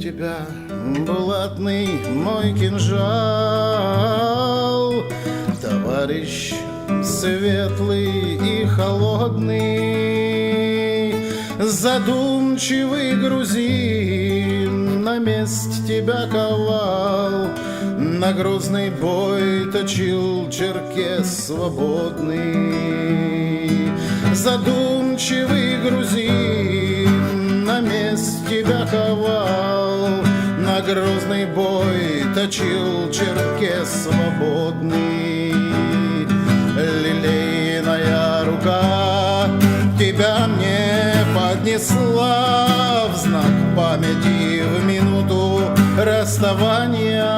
тебя булатный мой кинжал, Товарищ светлый и холодный, Задумчивый грузин на мест тебя ковал, На грозный бой точил черкес свободный. Задумчивый грузин на мест тебя ковал, Грозный бой точил черкес свободный. Лилейная рука тебя мне поднесла в знак памяти в минуту расставания.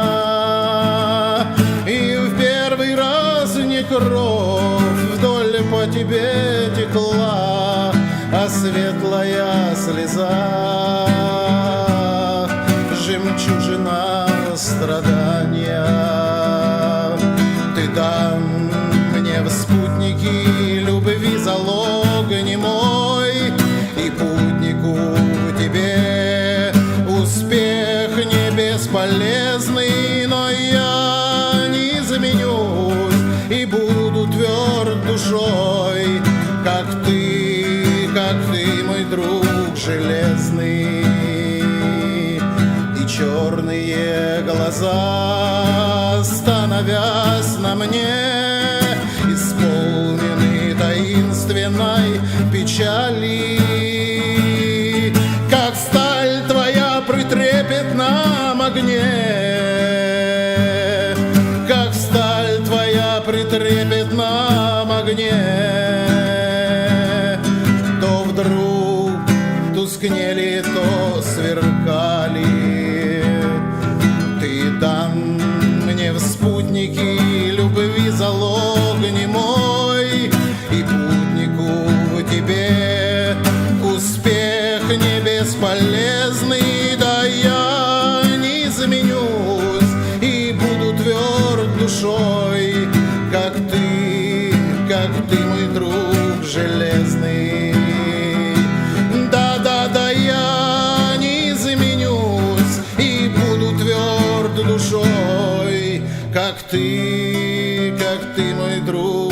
И в первый раз не кровь вдоль по тебе текла, а светлая слеза, жемчужина страдания. Ты дан мне в спутники любви залог не мой, и путнику тебе успех не бесполезный, но я не заменюсь и буду тверд душой, как ты, как ты, мой друг железный. Черные глаза, становясь на мне, исполнены таинственной печали, как сталь твоя при трепетном огне, как сталь твоя при трепетном огне, то вдруг тускнели, то сверкали. Дан мне в спутники любви залог не мой, и путнику тебе успех не бесполезный, да я не заменюсь и буду тверд душой, как ты, как ты, мой друг душой, как ты, как ты, мой друг